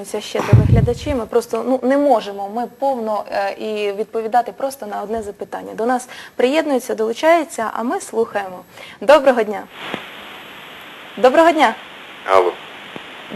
Це ще телеглядачі. Ми просто ну не можемо ми повно е, і відповідати просто на одне запитання. До нас приєднується, долучається, а ми слухаємо. Доброго дня. Доброго дня. Алло,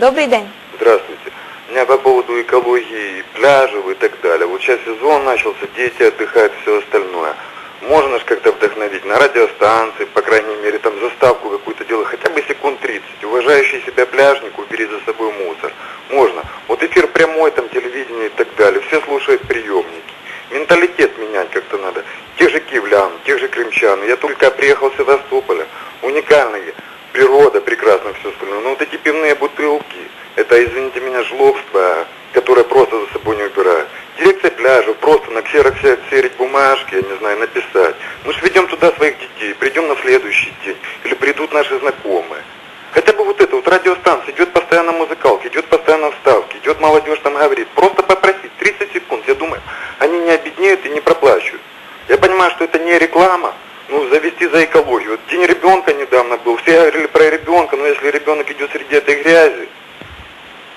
Добрий день. здравствуйте. У меня по поводу экологии, пляжев и так далее. Вот сейчас сезон начался, дети отдыхают, все остальное. Можно же как-то вдохновить на радиостанции, по крайней мере, там заставку какую-то делать, хотя бы секунд 30. Уважающий себя пляжник, убери за собой мусор. Можно. Вот эфир прямой, там телевидение и так далее. Все слушают приемники. Менталитет менять как-то надо. Тех же киевлян, тех же крымчан. Я только приехал с Севастополя. Уникальные. Природа, прекрасно все остальное. Но вот эти пивные бутылки, это, извините меня, жлобство, которое просто за собой не убирают. Дирекция пляжа, просто отсерить бумажки, я не знаю, написать. Мы же ведем туда своих детей, придем на следующий день. Или придут наши знакомые. Хотя бы вот это, вот радиостанция, идет постоянно музыкалка, идет постоянно вставки, идет молодежь там говорит. Просто попросить, 30 секунд, я думаю, они не обеднеют и не проплачут. Я понимаю, что это не реклама, ну, завести за экологию. Вот День ребенка недавно был, все говорили про ребенка, но если ребенок идет среди этой грязи,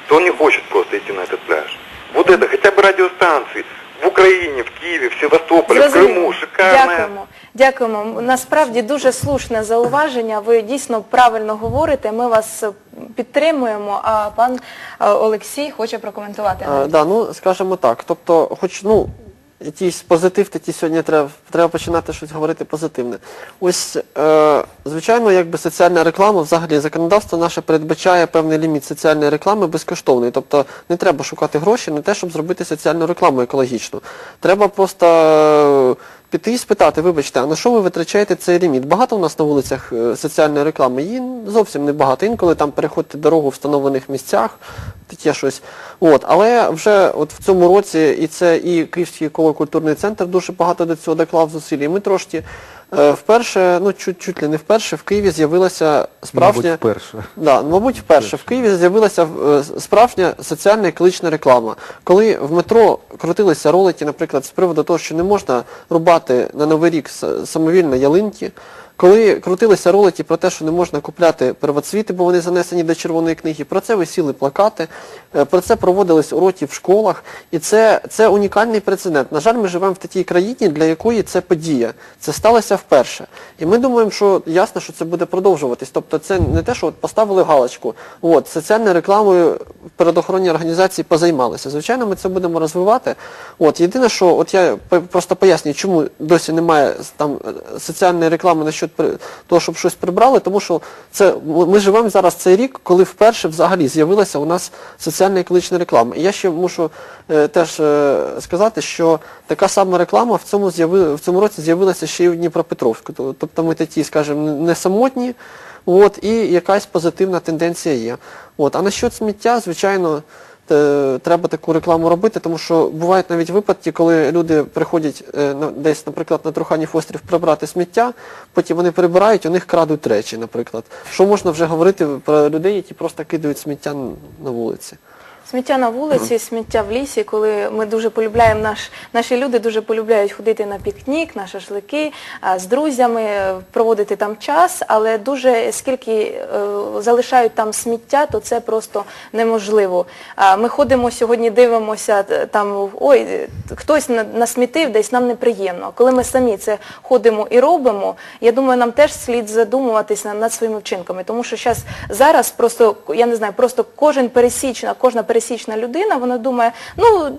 то он не хочет просто идти на этот пляж. Вот это, хотя бы радиостанции, в Україні, в Києві, в Севастополі, в Криму. Шикарне. Дякуємо. Дякуємо. Насправді дуже слушне зауваження. Ви дійсно правильно говорите. Ми вас е, підтримуємо. А пан е, Олексій хоче прокоментувати. Е, да, ну скажімо так. Тобто, хоч ну якийсь позитив, тоді сьогодні треба, треба починати щось говорити позитивне. Ось, е, звичайно, якби соціальна реклама, взагалі законодавство наше передбачає певний ліміт соціальної реклами безкоштовної. Тобто не треба шукати гроші на те, щоб зробити соціальну рекламу екологічну. Треба просто е, піти і спитати, вибачте, а на що ви витрачаєте цей ліміт? Багато у нас на вулицях е, соціальної реклами? Її зовсім не багато. Інколи там переходьте дорогу в встановлених місцях, таке щось. От, але вже от в цьому році і це і Київський еколокультурний центр дуже багато до цього доклав зусиль. І ми трошки е, вперше, ну чуть, чуть ли не вперше, в Києві з'явилася справжня... Мабуть, вперше. Да, мабуть, вперше. В Києві з'явилася е, справжня соціальна екологічна реклама. Коли в метро крутилися ролики, наприклад, з приводу того, що не можна рубати на Новий рік с- самовільно ялинки, коли крутилися ролики про те, що не можна купляти первоцвіти, бо вони занесені до червоної книги, про це висіли плакати, е, про це проводились уроки в школах, і це, це унікальний прецедент. На жаль, ми живемо в такій країні, для якої це подія. Це сталося вперше. І ми думаємо, що ясно, що це буде продовжуватись. Тобто це не те, що от поставили галочку, от, соціальною рекламою передохоронні організації позаймалися. Звичайно, ми це будемо розвивати. От, єдине, що от я просто пояснюю, чому досі немає там е, соціальної реклами насчет при- того, щоб щось прибрали, тому що це ми живемо зараз цей рік, коли вперше взагалі з'явилася у нас соціальна екологічна реклама. І я ще мушу е, теж е, сказати, що така сама реклама в цьому в цьому році з'явилася ще й в Дніпропетровську. Тобто ми такі, скажімо, не самотні, от, і якась позитивна тенденція є. От. А насчет сміття, звичайно, треба таку рекламу робити, тому що бувають навіть випадки, коли люди приходять е, десь, наприклад, на Труханів острів прибрати сміття, потім вони прибирають, у них крадуть речі, наприклад. Що можна вже говорити про людей, які просто кидають сміття на вулиці? Сміття на вулиці, сміття в лісі, коли ми дуже полюбляємо наш, наші люди дуже полюбляють ходити на пікнік, на шашлики а, з друзями, е, проводити там час, але дуже скільки е, залишають там сміття, то це просто неможливо. А, ми ходимо сьогодні, дивимося там, ой, е, хтось насмітив, десь нам неприємно. Коли ми самі це ходимо і робимо, я думаю, нам теж слід задумуватися над своїми вчинками, тому що щас, зараз просто, я не знаю, просто кожен пересічна, кожна пересічна людина, вона думає, ну,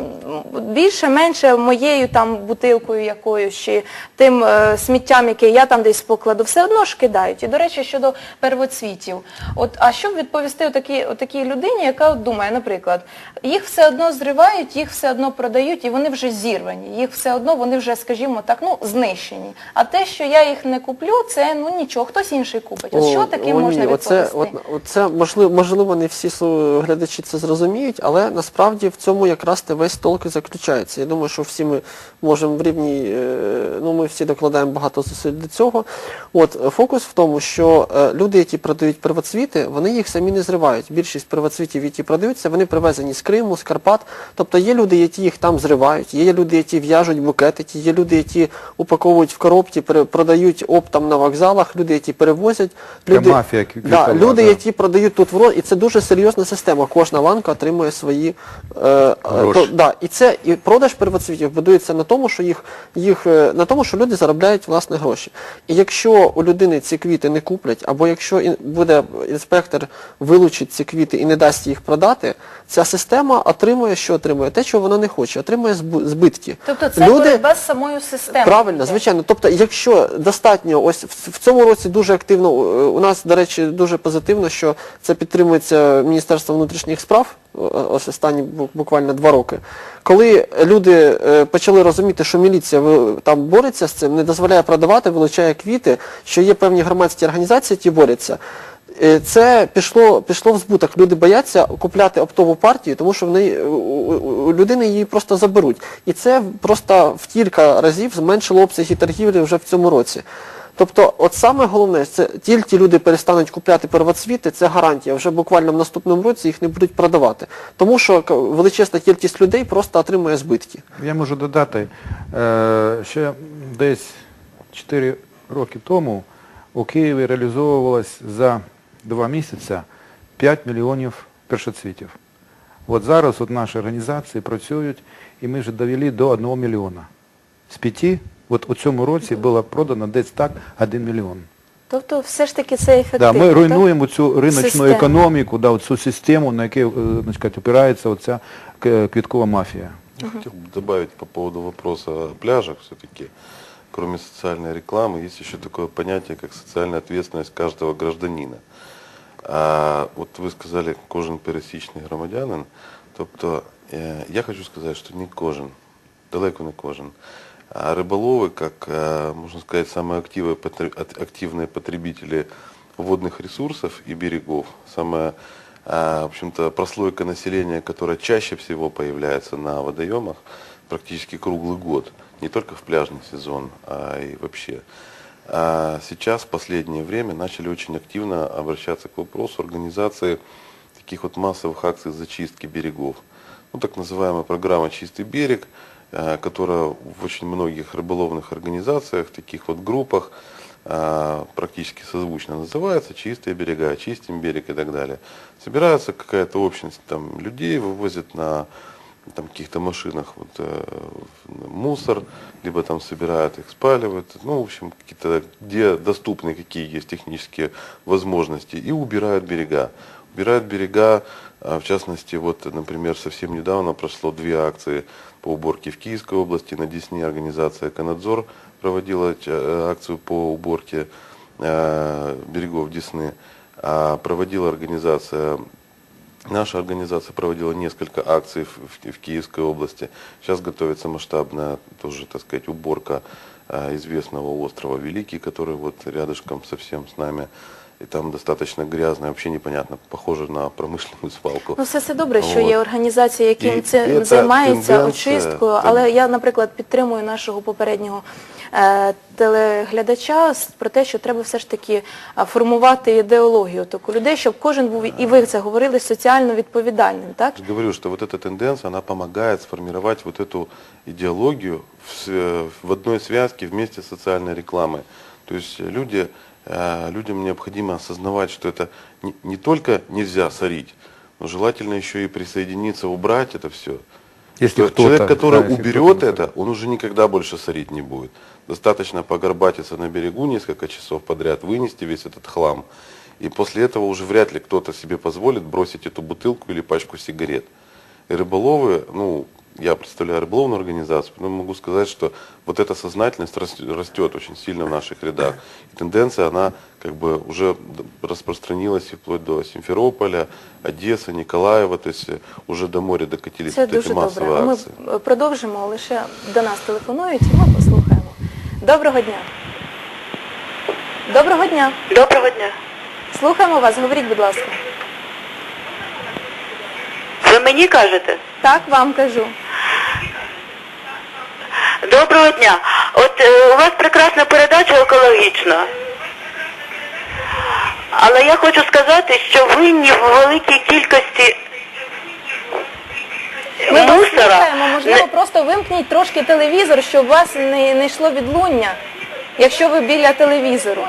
більше, менше моєю там бутилкою якоюсь, чи тим е, сміттям, яке я там десь покладу, все одно ж кидають. І, до речі, щодо первоцвітів. От, а що відповісти отакій, отакій людині, яка от думає, наприклад, їх все одно зривають, їх все одно продають, і вони вже зірвані, їх все одно, вони вже, скажімо так, ну, знищені. А те, що я їх не куплю, це, ну, нічого, хтось інший купить. От що таким можна оце, відповісти? от, оце, можливо, можливо, не всі глядачі це зрозуміють, але насправді в цьому якраз те весь толк і заключається. Я думаю, що всі ми можемо в рівні, е, ну ми всі докладаємо багато зусиль до цього. От, фокус в тому, що е, люди, які продають первоцвіти, вони їх самі не зривають. Більшість первоцвітів, які продаються, вони привезені з Криму, з Карпат. Тобто є люди, які їх там зривають, є люди, які в'яжуть букетики, є люди, які упаковують в пере- продають оптом на вокзалах, люди, які перевозять. Люди, мафія да, люди, да. які продають тут в і це дуже серйозна система. Кожна ланка отримує отримує свої е, е, то- да, і це і продаж первоцвітів будується на тому, що їх, їх е, на тому, що люди заробляють власне гроші. І якщо у людини ці квіти не куплять, або якщо буде інспектор вилучить ці квіти і не дасть їх продати, ця система отримує, що отримує? Те, що вона не хоче, отримує збитки. Тобто це боротьба з самою системою. Правильно, звичайно. Тобто, якщо достатньо, ось в, в цьому році дуже активно, е, у нас, до речі, дуже позитивно, що це підтримується Міністерством внутрішніх справ, е, ось останні буквально два роки. Коли люди е, почали розуміти, що міліція там бореться з цим, не дозволяє продавати, вилучає квіти, що є певні громадські організації, які борються. Е, Це пішло, пішло в збуток. Люди бояться купляти оптову партію, тому що в у людини її просто заберуть. І це просто в кілька разів зменшило обсяги торгівлі вже в цьому році. Тобто, от саме головне, це тільки люди перестануть купляти первоцвіти, це гарантія. Вже буквально в наступному році їх не будуть продавати. Тому що величезна кількість людей просто отримує збитки. Я можу додати, е, ще десь 4 роки тому у Києві реалізовувалось за два місяці 5 мільйонів першоцвітів. От зараз от наші організації працюють і ми вже довели до 1 мільйона. З п'яти, от у цьому році було продано десь так 1 мільйон. Тобто все ж таки це ефективно. Да, ми так? руйнуємо цю риночну Систему. економіку, да, цю систему, на яку е, значить, сказати, опирається оця к- квіткова мафія. Хотел бы добавить по поводу вопроса о пляжах все-таки. Кроме социальной рекламы, есть еще такое понятие, как социальная ответственность каждого гражданина. А вот вы сказали, кожен пересічний громадянин. Тобто, е, я хочу сказати, що не кожен, далеко не кожен. А рыболовы, как, э, можно сказать, самые активные, активные потребители водных ресурсов и берегов, самая, а, в общем-то, прослойка населения, которая чаще всего появляется на водоемах практически круглый год, не только в пляжный сезон, а и вообще. А сейчас, в последнее время, начали очень активно обращаться к вопросу организации таких вот массовых акций зачистки берегов. Ну, так называемая программа «Чистый берег», которая в очень многих рыболовных организациях, таких вот группах, э, практически созвучно называется «Чистые берега», «Чистим берег» и так далее. Собирается какая-то общность там, людей, вывозят на там, каких-то машинах вот, э, мусор, либо там собирают их, спаливают, ну, в общем, какие-то, где доступны какие есть технические возможности, и убирают берега. Убирают берега, а, в частности, вот, например, совсем недавно прошло две акции по уборке в Киевской области, на Десне организация «Канадзор» проводила э, акцию по уборке э, берегов Десны, а проводила организация Наша организация проводила несколько акций в, в- в Киевской области. Сейчас готовится масштабная тоже, так сказать, уборка э, известного острова Великий, который вот рядышком совсем с нами. И там достаточно грязно, вообще непонятно, похоже на промышленную свалку. Ну, все це добре, що От. є організації, які І цим це займаються тенденція, очисткою, тен- але я, наприклад, підтримую нашого попереднього е, телеглядача з- про те, що треба все ж таки а, формувати ідеологію таку людей, щоб кожен був, і ви це говорили, соціально відповідальним, так? Я же говорю, что вот эта тенденция, она помогает сформировать вот эту идеологию в, с- в одной связке вместе с социальной рекламой. То есть люди, э, людям необходимо осознавать, что это не, не только нельзя сорить, но желательно еще и присоединиться, убрать это все. Если кто-то, человек, который да, уберет это, он уже никогда больше сорить не будет. Достаточно погорбатиться на берегу несколько часов подряд, вынести весь этот хлам. И после этого уже вряд ли кто-то себе позволит бросить эту бутылку или пачку сигарет. И рыболовы, ну, я представляю рыболовную организацию, но могу сказать, что вот эта сознательность рас- растет очень сильно в наших рядах. И тенденция, она как бы уже д- распространилась и вплоть до Симферополя, Одессы, Николаева, то есть э, уже до моря докатились Це вот эти дуже добре. массовые Ми акции. е, продовжимо, лише до нас телефонують, і ми послухаємо. Доброго дня. Доброго дня. Доброго дня. Слухаємо вас, говоріть, будь ласка. Ви мені кажете? Так, вам кажу. Доброго дня. От е, у вас прекрасна передача екологічна. Але я хочу сказати, що винні в великій кількості Ми вас мусора. слухаємо, можливо, не- просто вимкніть трошки телевізор, щоб у вас не, не йшло відлуння, якщо ви біля телевізору.